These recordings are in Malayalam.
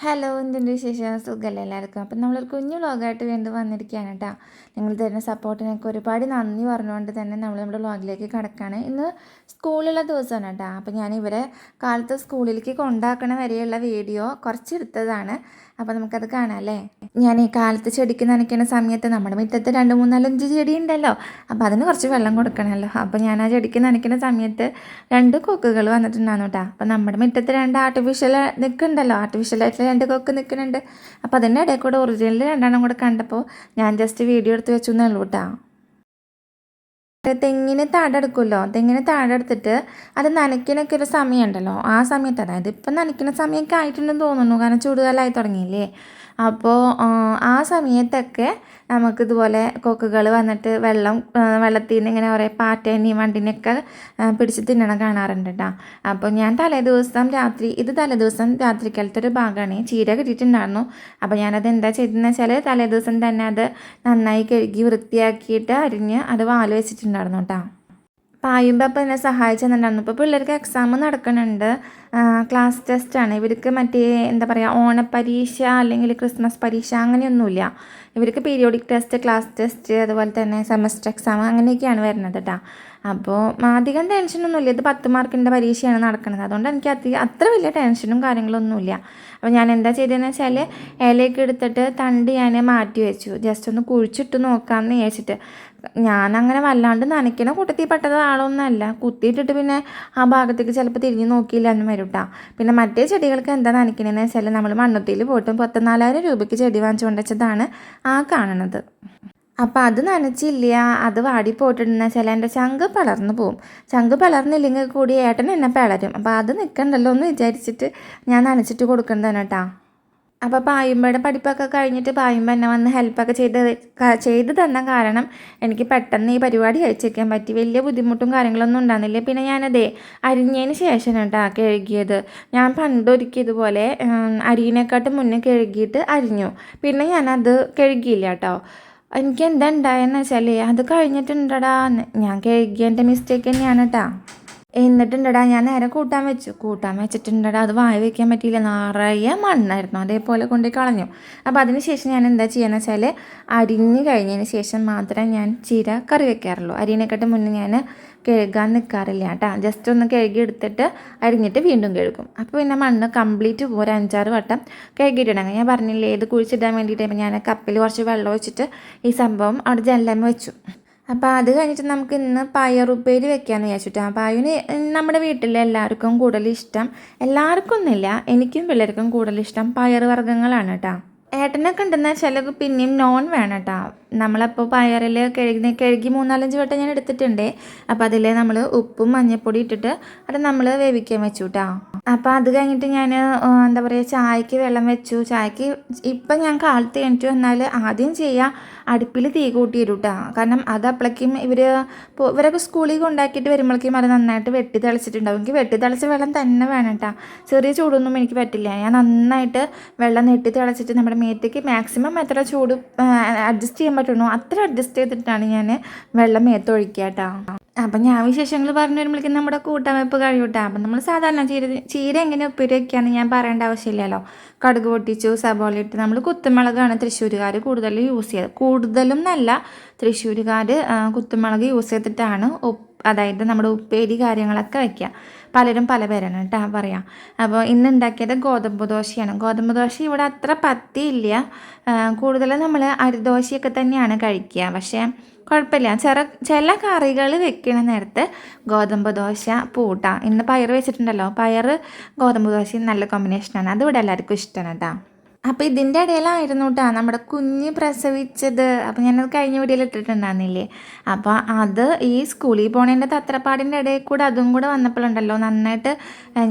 ഹലോ എന്തുണ്ട് വിശേഷം? സുഖമല്ലേ എല്ലാവർക്കും. അപ്പം നമ്മളൊരു കുഞ്ഞു വ്ളോഗായിട്ട് വീണ്ടും വന്നിരിക്കുകയാണ് കേട്ടോ നിങ്ങൾ തരുന്ന സപ്പോർട്ടിനൊക്കെ ഒരുപാട് നന്ദി പറഞ്ഞുകൊണ്ട് തന്നെ നമ്മൾ നമ്മുടെ വ്ളോഗിലേക്ക് കിടക്കുകയാണ് ഇന്ന് സ്കൂളുള്ള ദിവസമാണ് കേട്ടോ അപ്പം ഞാൻ ഇവരെ കാലത്ത് സ്കൂളിലേക്ക് കൊണ്ടാക്കണ വരെയുള്ള വീഡിയോ കുറച്ച് എടുത്തതാണ് അപ്പോൾ നമുക്കത് കാണാം അല്ലേ? ഞാൻ ഈ കാലത്ത് ചെടിക്ക് നനയ്ക്കുന്ന സമയത്ത് നമ്മുടെ മുറ്റത്ത് രണ്ട് മൂന്നാലഞ്ച് ചെടി ഉണ്ടല്ലോ. അപ്പോൾ അതിന് കുറച്ച് വെള്ളം കൊടുക്കണമല്ലോ. അപ്പോൾ ഞാൻ ആ ചെടിക്ക് നനയ്ക്കുന്ന സമയത്ത് രണ്ട് കൊക്കുകൾ വന്നിട്ടുണ്ടായിരുന്നു കേട്ടോ അപ്പോൾ നമ്മുടെ മുറ്റത്ത് രണ്ട് ആർട്ടിഫിഷ്യൽ നിൽക്കുന്നുണ്ടല്ലോ ആർട്ടിഫിഷ്യലായിട്ട് രണ്ട് കൊക്ക് നിൽക്കുന്നുണ്ട് അപ്പോൾ അതിന്റെ ഇടയിൽ കൂടെ ഒറിജിനൽ രണ്ടെണ്ണം കൂടെ കണ്ടപ്പോൾ ഞാൻ ജസ്റ്റ് വീഡിയോ എടുത്ത് വെച്ചു എന്നേ ഉള്ളൂ കേട്ടോ തെങ്ങിന് തടെടുക്കുമല്ലോ തെങ്ങിന് തടെടുത്തിട്ട് അത് നനയ്ക്കാനൊക്കെ ഒരു സമയമുണ്ടല്ലോ? ആ സമയത്ത് അതായത് ഇപ്പം നനയ്ക്കുന്ന സമയമൊക്കെ ആയിട്ടുണ്ടെന്ന് തോന്നുന്നു. കാരണം ചൂടുകാലമായി തുടങ്ങിയില്ലേ? അപ്പോൾ ആ സമയത്തൊക്കെ നമുക്കിതുപോലെ കൊക്കുകൾ വന്നിട്ട് വെള്ളം വെള്ളത്തിൽ നിന്ന് ഇങ്ങനെ കുറേ പാറ്റേനെയും വണ്ടിനെയൊക്കെ പിടിച്ച് തിന്നണം കാണാറുണ്ട് കേട്ടോ അപ്പോൾ ഞാൻ തലേദിവസം രാത്രി ഇത് തലേദിവസം രാത്രി രാത്രിക്കാലത്തെ ഒരു ഭാഗമാണ് ചീര കിട്ടിയിട്ടുണ്ടായിരുന്നു. അപ്പോൾ ഞാനത് എന്താ ചെയ്തതെന്ന് വെച്ചാൽ തലേദിവസം തന്നെ അത് നന്നായി കഴുകി വൃത്തിയാക്കിയിട്ട് അരിഞ്ഞ് അത് വാൽ വെച്ചിട്ടുണ്ടായിരുന്നു കേട്ടോ പായുമ്പോൾ അപ്പോൾ എന്നെ സഹായിച്ചെന്നുണ്ടായിരുന്നു. ഇപ്പോൾ പിള്ളേർക്ക് എക്സാം നടക്കുന്നുണ്ട് ക്ലാസ് ടെസ്റ്റാണ് ഇവർക്ക് മറ്റേ എന്താ പറയുക ഓണപ്പരീക്ഷ അല്ലെങ്കിൽ ക്രിസ്മസ് പരീക്ഷ അങ്ങനെയൊന്നുമില്ല. ഇവർക്ക് പീരിയോഡിക് ടെസ്റ്റ് ക്ലാസ് ടെസ്റ്റ് അതുപോലെ തന്നെ സെമസ്റ്റർ എക്സാം അങ്ങനെയൊക്കെയാണ് വരുന്നത് കേട്ടോ അപ്പോൾ അധികം ടെൻഷനൊന്നുമില്ല ഇത് പത്ത് മാർക്കിന്റെ പരീക്ഷയാണ് നടക്കുന്നത് അതുകൊണ്ട് എനിക്ക് അധികം അത്ര വലിയ ടെൻഷനും കാര്യങ്ങളൊന്നുമില്ല. അപ്പോൾ ഞാൻ എന്താ ചെയ്തതെന്ന് വെച്ചാൽ ഇലയൊക്കെ എടുത്തിട്ട് തണ്ട് ഞാൻ മാറ്റി വെച്ചു. ജസ്റ്റ് ഒന്ന് കുഴിച്ചിട്ട് നോക്കാമെന്ന് വിചാരിച്ചിട്ട്. ഞാനങ്ങനെ വല്ലാണ്ട് നനയ്ക്കണ കൂട്ടത്തിൽ പെട്ടത് കുത്തിയിട്ടിട്ട് പിന്നെ ആ ഭാഗത്തേക്ക് ചിലപ്പോൾ തിരിഞ്ഞ് നോക്കിയില്ല എന്ന് വരൂട്ടാ പിന്നെ മറ്റേ ചെടികൾക്ക് എന്താ നനയ്ക്കണേന്ന് വെച്ചാൽ നമ്മൾ മണ്ണുത്തിയിൽ പോയിട്ടും പത്തിനാലായിരം രൂപയ്ക്ക് ചെടി വാങ്ങിച്ചു കൊണ്ടുവച്ചതാണ് ആ കാണുന്നത് അപ്പോൾ അത് നനച്ചില്ല അത് വാടി വാടിപ്പോയിട്ടുണ്ടെന്ന് വെച്ചാൽ എന്റെ ചങ്ക് പളർന്നു പോവും. ചങ്ക് പളർന്നില്ലെങ്കിൽ കൂടി ഏട്ടൻ എന്നെ പിളരും. അപ്പോൾ അത് നിൽക്കണ്ടല്ലോ എന്ന് വിചാരിച്ചിട്ട് ഞാൻ നനച്ചിട്ട് കൊടുക്കേണ്ടതാണ് കേട്ടോ അപ്പോൾ പായുമ്പയുടെ പഠിപ്പൊക്കെ കഴിഞ്ഞിട്ട് പായുമ്പ എന്നെ വന്ന് ഹെൽപ്പൊക്കെ ചെയ്ത് ചെയ്ത് തന്ന കാരണം എനിക്ക് പെട്ടെന്ന് ഈ പരിപാടി കഴിച്ചേക്കാൻ പറ്റി. വലിയ ബുദ്ധിമുട്ടും കാര്യങ്ങളൊന്നും ഉണ്ടാകുന്നില്ല പിന്നെ ഞാനതേ അരിഞ്ഞതിന് ശേഷം കേട്ടോ കഴുകിയത്. ഞാൻ പണ്ടൊരുക്കിയതുപോലെ അരിയിനെക്കാട്ടും മുന്നേ കഴുകിയിട്ട് അരിഞ്ഞു. പിന്നെ ഞാനത് കഴുകിയില്ല കേട്ടോ എനിക്ക് എന്താ ഉണ്ടായെന്ന് വെച്ചാൽ അത് കഴിഞ്ഞിട്ടുണ്ടടാ ഞാൻ കഴുകിയതിന്റെ മിസ്റ്റേക്ക് തന്നെയാണ് കേട്ടോ എന്നിട്ടുണ്ടടാ ഞാൻ നേരെ കൂട്ടാൻ വെച്ചു. കൂട്ടാൻ വെച്ചിട്ടുണ്ടടാ അത് വായ വെക്കാൻ പറ്റിയില്ല. നിറയെ മണ്ണായിരുന്നു. അതേപോലെ കൊണ്ട് കളഞ്ഞു. അപ്പോൾ അതിന് ശേഷം ഞാൻ എന്താ ചെയ്യുക വെച്ചാൽ അരിഞ്ഞ് കഴിഞ്ഞതിന് ശേഷം മാത്രമേ ഞാൻ ചീര കറി വെക്കാറുള്ളൂ. അരിനെക്കാട്ട് മുന്നേ ഞാൻ കഴുകാൻ നിൽക്കാറില്ല കേട്ടോ. ജസ്റ്റ് ഒന്ന് കഴുകി എടുത്തിട്ട് അരിഞ്ഞിട്ട് വീണ്ടും കഴുകും. അപ്പോൾ പിന്നെ മണ്ണ് കംപ്ലീറ്റ് ഒരു അഞ്ചാറ് വട്ടം കഴുകിയിട്ടുണ്ടെങ്കിൽ ഞാൻ പറഞ്ഞില്ലേ ഇത് കുഴിച്ചിടാൻ വേണ്ടിയിട്ട്. ഞാൻ കപ്പിൽ കുറച്ച് വെള്ളം ഒഴിച്ചിട്ട് ഈ സംഭവം അവിടെ ജനലമ്മ വെച്ചു. അപ്പോൾ അത് കഴിഞ്ഞിട്ട് നമുക്ക് ഇന്ന് പയറുപ്പേരി വെക്കാമെന്ന് വിചാരിച്ചിട്ട്. ആ പയറിന് നമ്മുടെ വീട്ടിൽ എല്ലാവർക്കും കൂടുതൽ ഇഷ്ടം എല്ലാവർക്കും ഒന്നുമില്ല എനിക്കും പിള്ളേർക്കും കൂടുതൽ ഇഷ്ടം പയർ വർഗങ്ങളാണ് കേട്ടോ ഏട്ടനൊക്കെ ഉണ്ടെന്ന് വെച്ചാൽ പിന്നെയും നോൺ വേണം കേട്ടോ നമ്മളപ്പോൾ പയറിൽ കഴുകി കഴുകി മൂന്നാലഞ്ച് വട്ടം ഞാൻ എടുത്തിട്ടുണ്ട്. അപ്പോൾ അതിൽ നമ്മൾ ഉപ്പും മഞ്ഞൾപ്പൊടി ഇട്ടിട്ട് അത് നമ്മൾ വേവിക്കാൻ വെച്ചു കേട്ടോ അപ്പോൾ അത് കഴിഞ്ഞിട്ട് ഞാൻ എന്താ പറയുക ചായക്ക് വെള്ളം വെച്ചു. ചായക്ക് ഇപ്പം ഞാൻ കാലത്ത് കഴിഞ്ഞിട്ട് വന്നാൽ ആദ്യം ചെയ്യുക അടുപ്പിൽ തീ കൂട്ടി കേട്ടോ കാരണം അത് അപ്പോഴേക്കും ഇവർ ഇവരൊക്കെ സ്കൂളിൽ കൊണ്ടാക്കിയിട്ട് വരുമ്പോഴേക്കും അത് നന്നായിട്ട് വെട്ടി തിളച്ചിട്ടുണ്ടാവും. എനിക്ക് വെട്ടി തിളച്ച വെള്ളം തന്നെ വേണം കേട്ടോ ചെറിയ ചൂടൊന്നും എനിക്ക് പറ്റില്ല. ഞാൻ നന്നായിട്ട് വെള്ളം നെട്ടി തിളച്ചിട്ട് നമ്മുടെ മേത്തേക്ക് മാക്സിമം എത്ര ചൂട് അഡ്ജസ്റ്റ് ചെയ്യാൻ പറ്റുള്ളൂ അത്ര അഡ്ജസ്റ്റ് ചെയ്തിട്ടാണ് ഞാൻ വെള്ളം മേത്തൊഴിക്കുക കേട്ടോ അപ്പം ഞാൻ വിശേഷങ്ങൾ പറഞ്ഞു വരുമ്പോഴേക്കും നമ്മുടെ കൂട്ടവെപ്പ് കഴിയൂട്ടാ. അപ്പം നമ്മൾ സാധാരണ ചീര ചീര എങ്ങനെ ഉപ്പേരി വയ്ക്കുകയെന്ന് ഞാൻ പറയേണ്ട ആവശ്യമില്ലല്ലോ. കടുക് പൊട്ടിച്ചു സബോള ഇട്ട് നമ്മൾ കുത്തുമുളകാണ് തൃശ്ശൂരുകാർ കൂടുതൽ യൂസ് ചെയ്തത് കൂടുതലും നല്ല തൃശ്ശൂരുകാർ കുത്തുമുളക് യൂസ് ചെയ്തിട്ടാണ് അതായത് നമ്മുടെ ഉപ്പേരി കാര്യങ്ങളൊക്കെ വയ്ക്കുക പലരും പല പേരാണ് കേട്ടോ പറയാം. അപ്പോൾ ഇന്ന് ഉണ്ടാക്കിയത് ഗോതമ്പ് ദോശയാണ്. ഗോതമ്പ് ദോശ ഇവിടെ അത്ര പത്തിയില്ല. കൂടുതലും നമ്മൾ അരിദോശയൊക്കെ തന്നെയാണ് കഴിക്കുക പക്ഷേ കുഴപ്പമില്ല. ചെറ ചില കറികൾ വെക്കണ നേരത്ത് ഗോതമ്പ് ദോശ പൂട്ട ഇന്ന് പയർ വെച്ചിട്ടുണ്ടല്ലോ. പയർ ഗോതമ്പ് ദോശ നല്ല കോമ്പിനേഷനാണ് അത് ഇവിടെ എല്ലാവർക്കും ഇഷ്ടമാണ് കേട്ടോ അപ്പോൾ ഇതിന്റെ ഇടയിലായിരുന്നു കേട്ടോ നമ്മുടെ കുഞ്ഞ് പ്രസവിച്ചത്. അപ്പോൾ ഞാനത് കഴിഞ്ഞ വീഡിയോയിൽ ഇട്ടിട്ടുണ്ടായിരുന്നില്ലേ? അപ്പോൾ അത് ഈ സ്കൂളിൽ പോണേന്റെ തത്രപ്പാടിന്റെ ഇടയിൽ കൂടെ അതും കൂടെ വന്നപ്പോഴുണ്ടല്ലോ നന്നായിട്ട്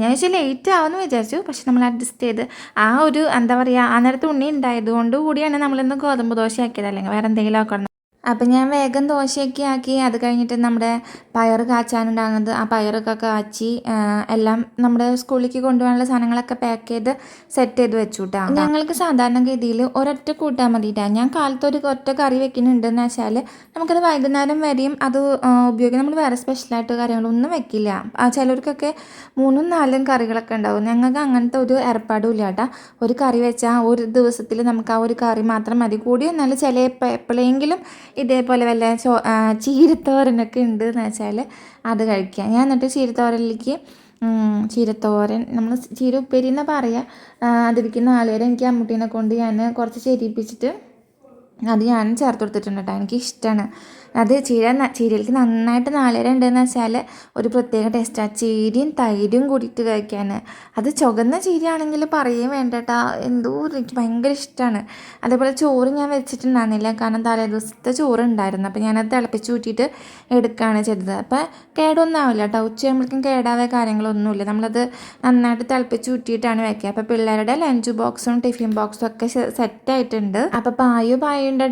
ഞാൻ വെച്ചാൽ ലേറ്റ് ആവുമെന്ന് വിചാരിച്ചു. പക്ഷെ നമ്മൾ അഡ്ജസ്റ്റ് ചെയ്ത് ആ ഒരു എന്താ പറയുക ആ നേരത്തെ ഉണ്ണി ഉണ്ടായതുകൊണ്ട് കൂടിയാണ് നമ്മളിന്ന് ഗോതമ്പ് ദോശ ആക്കിയത് അല്ലെങ്കിൽ വേറെ എന്തെങ്കിലും ആക്കണം. അപ്പം ഞാൻ വേഗം ദോശയൊക്കെ ആക്കി അത് കഴിഞ്ഞിട്ട് നമ്മുടെ പയർ കാച്ചാനുണ്ടാകുന്നത് ആ പയറൊക്കെ കാച്ചി എല്ലാം നമ്മുടെ സ്കൂളിലേക്ക് കൊണ്ടുപോകാനുള്ള സാധനങ്ങളൊക്കെ പാക്ക് ചെയ്ത് സെറ്റ് ചെയ്ത് വെച്ചു കേട്ടോ ഞങ്ങൾക്ക് സാധാരണ ഗതിയിൽ ഒരൊറ്റ കൂട്ടാൻ മതിയിട്ടാണ് ഞാൻ കാലത്ത് ഒരു ഒറ്റ കറി വെക്കുന്നുണ്ടെന്ന് വെച്ചാൽ നമുക്കത് വൈകുന്നേരം വരെയും അത് ഉപയോഗിക്കാം. നമ്മൾ വേറെ സ്പെഷ്യലായിട്ട് കാര്യങ്ങളൊന്നും വെക്കില്ല. ചിലർക്കൊക്കെ മൂന്നും നാലും കറികളൊക്കെ ഉണ്ടാവും. ഞങ്ങൾക്ക് അങ്ങനത്തെ ഒരു ഏർപ്പാടും ഇല്ല ഒരു കറി വെച്ചാൽ ഒരു ദിവസത്തിൽ നമുക്ക് ആ ഒരു കറി മാത്രം മതി. കൂടി എന്നാൽ ചില എപ്പോഴെങ്കിലും ഇതേപോലെ വല്ല ചോ ചീരത്തോരനൊക്കെ ഉണ്ട് എന്ന് വെച്ചാൽ അത് കഴിക്കുക ഞാൻ എന്നിട്ട് ചീരത്തോരനിലേക്ക് ചീരത്തോരൻ നമ്മൾ ചീര ഉപ്പേരി എന്നാ പറയുക അതിരിക്കുന്ന ആളുവരെ എനിക്ക് അമ്മൂട്ടീനെ കൊണ്ട് ഞാൻ കുറച്ച് ചെരിപ്പിച്ചിട്ട് അത് ഞാൻ ചേർത്ത് കൊടുത്തിട്ടുണ്ട് കേട്ടോ. എനിക്ക് ഇഷ്ടമാണ് അത് ചീര ചീരയിലേക്ക് നന്നായിട്ട് നാളേരം ഉണ്ടെന്ന് വെച്ചാൽ ഒരു പ്രത്യേക ടേസ്റ്റാണ് ചീരയും തൈരും കൂടിയിട്ട് കഴിക്കാൻ അത് ചുവന്ന ചീരയാണെങ്കിൽ പറയുകയും വേണ്ട കേട്ടോ എന്തോ എനിക്ക് ഭയങ്കര ഇഷ്ടമാണ് അതേപോലെ ചോറ് ഞാൻ വെച്ചിട്ടുണ്ടായിരുന്നില്ല. കാരണം തലേ ദിവസത്തെ ചോറ് ഉണ്ടായിരുന്നു അപ്പോൾ ഞാനത് തിളപ്പിച്ച് ഊറ്റിയിട്ട് എടുക്കുകയാണ് ചെയ്തത്. അപ്പോൾ കേടൊന്നും ആവില്ല കേട്ടോ ഉച്ചയാകുമ്പോഴേക്കും കേടാവേ കാര്യങ്ങളൊന്നുമില്ല. നമ്മളത് നന്നായിട്ട് തിളപ്പിച്ച് ഊറ്റിയിട്ടാണ് വെക്കുക അപ്പോൾ പിള്ളേരുടെ ലഞ്ച് ബോക്സും ടിഫിൻ ബോക്സും ഒക്കെ സെറ്റായിട്ടുണ്ട് അപ്പോൾ പായു പായുണ്ട്.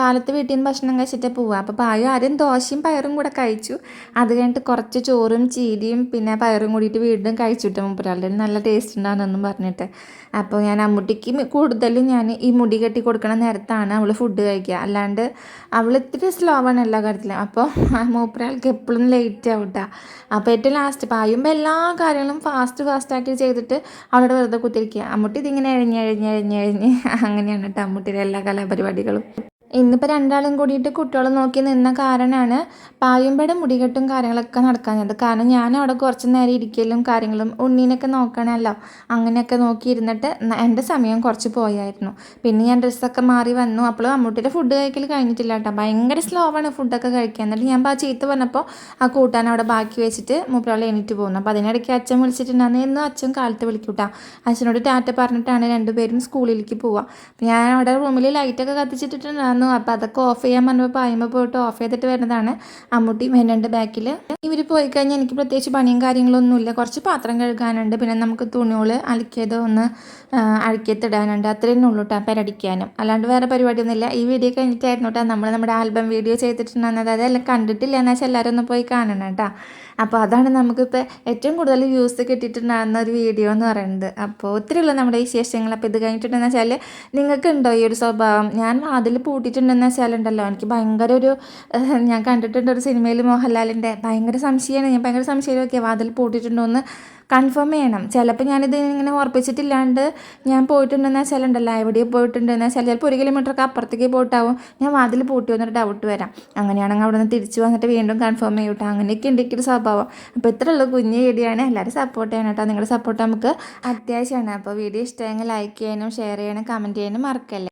കാലത്ത് വീട്ടിൽ നിന്ന് ഭക്ഷണം കഴിച്ചിട്ട് പോവുക അപ്പോൾ പായു ആദ്യം ദോശയും പയറും കൂടെ കഴിച്ചു. അത് കഴിഞ്ഞിട്ട് കുറച്ച് ചോറും ചീരിയും പിന്നെ പയറും കൂടിയിട്ട് വീണ്ടും കഴിച്ചിട്ട് മുപ്പരാളുടെ നല്ല ടേസ്റ്റ് ഉണ്ടാകുന്നെന്നും പറഞ്ഞിട്ട്. അപ്പോൾ ഞാൻ അമ്മുട്ടിക്ക് കൂടുതലും ഞാൻ ഈ മുടി കെട്ടി കൊടുക്കണ നേരത്താണ് അവൾ ഫുഡ് കഴിക്കുക. അല്ലാണ്ട് അവൾ ഇത്തിരി സ്ലോ ആണ് എല്ലാ കാര്യത്തിലും. അപ്പോൾ മൂപ്പരാൾക്ക് എപ്പോഴും ലേറ്റ് ആവട്ടെ. അപ്പോൾ ഏറ്റവും ലാസ്റ്റ് പായുമ്പോൾ എല്ലാ കാര്യങ്ങളും ഫാസ്റ്റ് ഫാസ്റ്റാക്കി ചെയ്തിട്ട് അവളോട് വെറുതെ കുത്തിരിക്കുക. അമ്മുട്ടി ഇതിങ്ങനെ എഴിഞ്ഞ് എഴിഞ്ഞ് എഴിഞ്ഞ് എഴിഞ്ഞ്. അങ്ങനെയാണ് കേട്ടോ അമ്മുട്ടിയുടെ എല്ലാ കലാപരിപാടികളും. ഇന്നിപ്പോൾ രണ്ടാളും കൂടിയിട്ട് കുട്ടികളെ നോക്കി നിന്ന കാരണമാണ് പായുമ്പയുടെ മുടികെട്ടും കാര്യങ്ങളൊക്കെ നടക്കാഞ്ഞത്. കാരണം ഞാൻ അവിടെ കുറച്ച് നേരം ഇരിക്കലും കാര്യങ്ങളും ഉണ്ണീനൊക്കെ നോക്കണമല്ലോ അങ്ങനെയൊക്കെ നോക്കിയിരുന്നിട്ട് എന്റെ സമയം കുറച്ച് പോയായിരുന്നു. പിന്നെ ഞാൻ ഡ്രസ്സൊക്കെ മാറി വന്നു. അപ്പോൾ അമ്മൂട്ടിയുടെ ഫുഡ് കഴിക്കൽ കഴിഞ്ഞിട്ടില്ല കേട്ടോ. ഭയങ്കര സ്ലോ ആണ് ഫുഡൊക്കെ കഴിക്കാൻ. എന്നിട്ട് ഞാൻ ആ ചീത്ത പറഞ്ഞപ്പോൾ ആ കൂട്ടാൻ അവിടെ ബാക്കി വെച്ചിട്ട് മൂപ്പരാളെ എണീറ്റ് പോകുന്നു അപ്പോൾ അതിനിടയ്ക്ക് അച്ഛൻ വിളിച്ചിട്ടുണ്ടായിരുന്നു. എന്നും അച്ഛൻ കാലത്ത് വിളിക്കൂട്ടാ. അച്ഛനോട് ടാറ്റ പറഞ്ഞിട്ടാണ് രണ്ടുപേരും സ്കൂളിലേക്ക് പോവുക. അപ്പോൾ ഞാൻ അവിടെ റൂമിൽ ലൈറ്റൊക്കെ കത്തിച്ചിട്ടിട്ടുണ്ടായിരുന്നു അപ്പോൾ അതൊക്കെ ഓഫ് ചെയ്യാൻ പറഞ്ഞപ്പോൾ പായുമ്പോൾ പോയിട്ട് ഓഫ് ചെയ്തിട്ട് വരുന്നതാണ് അമ്മൂട്ടി വരുന്നുണ്ട് ബാക്കിൽ ഇവർ പോയി കഴിഞ്ഞാൽ എനിക്ക് പ്രത്യേകിച്ച് പണിയും കാര്യങ്ങളൊന്നുമില്ല കുറച്ച് പാത്രം കഴുകാനുണ്ട്. പിന്നെ നമുക്ക് തുണികൾ അലക്കിയത് ഒന്ന് അഴുക്കിയത്തിടാനുണ്ട് അത്രയും ഉള്ളൂ കേട്ടോ പെരടിക്കാനും. അല്ലാണ്ട് വേറെ പരിപാടിയൊന്നുമില്ല. ഈ വീഡിയോ കഴിഞ്ഞിട്ടായിരുന്നു കേട്ടോ നമ്മൾ നമ്മുടെ ആൽബം വീഡിയോ ചെയ്തിട്ടുണ്ടെന്നത്. അതെല്ലാം കണ്ടിട്ടില്ല എന്നാൽ എല്ലാവരും ഒന്ന് പോയി കാണണം കേട്ടോ അപ്പോൾ അതാണ് നമുക്കിപ്പോൾ ഏറ്റവും കൂടുതൽ വ്യൂസ് കിട്ടിയിട്ടുണ്ടാകുന്ന ഒരു വീഡിയോ എന്ന് പറയുന്നത്. അപ്പോൾ ഒത്തിരി ഉള്ള നമ്മുടെ വിശേഷങ്ങൾ അപ്പോൾ ഇത് കഴിഞ്ഞിട്ടുണ്ടെന്ന് വെച്ചാൽ നിങ്ങൾക്കുണ്ടോ ഈ ഒരു സ്വഭാവം? ഞാൻ അതിൽ പൂട്ടിയിട്ടുണ്ടെന്ന് വെച്ചാലുണ്ടല്ലോ എനിക്ക് ഭയങ്കര ഒരു ഞാൻ കണ്ടിട്ടുണ്ട് ഒരു സിനിമയിൽ മോഹൻലാലിന്റെ. ഭയങ്കര സംശയമാണ്. ഞാൻ ഭയങ്കര സംശയം നോക്കിയാൽ വാതിൽ പൂട്ടിയിട്ടുണ്ടോ? എന്ന് കൺഫേം ചെയ്യണം. ചിലപ്പോൾ ഞാനിത് ഇങ്ങനെ ഉറപ്പിച്ചിട്ടില്ലാണ്ട് ഞാൻ പോയിട്ടുണ്ടെന്ന് വെച്ചാലുണ്ടല്ലോ എവിടെയോ പോയിട്ടുണ്ടെന്ന് വെച്ചാൽ ചിലപ്പോൾ ഒരു കിലോമീറ്ററൊക്കെ അപ്പുറത്തേക്ക് പോയിട്ടാവും ഞാൻ വാതിൽ പൂട്ടി വന്നൊരു ഡൗട്ട് വരാം. അങ്ങനെയാണെങ്കിൽ അവിടെ നിന്ന് തിരിച്ച് വന്നിട്ട് വീണ്ടും കൺഫേം ചെയ്യൂട്ടോ അങ്ങനെയൊക്കെ ഉണ്ട് എനിക്കൊരു സ്വഭാവം. അപ്പോൾ ഇത്രയുള്ള കുഞ്ഞു ആണ് എല്ലാവരും സപ്പോർട്ട് ചെയ്യണം കേട്ടോ നിങ്ങളുടെ സപ്പോർട്ട് നമുക്ക് അത്യാവശ്യമാണ്. അപ്പോൾ വീഡിയോ ഇഷ്ടമെങ്കിൽ ലൈക്ക് ചെയ്യാനും ഷെയർ ചെയ്യാനും കമന്റ് ചെയ്യാനും മറക്കല്ലേ.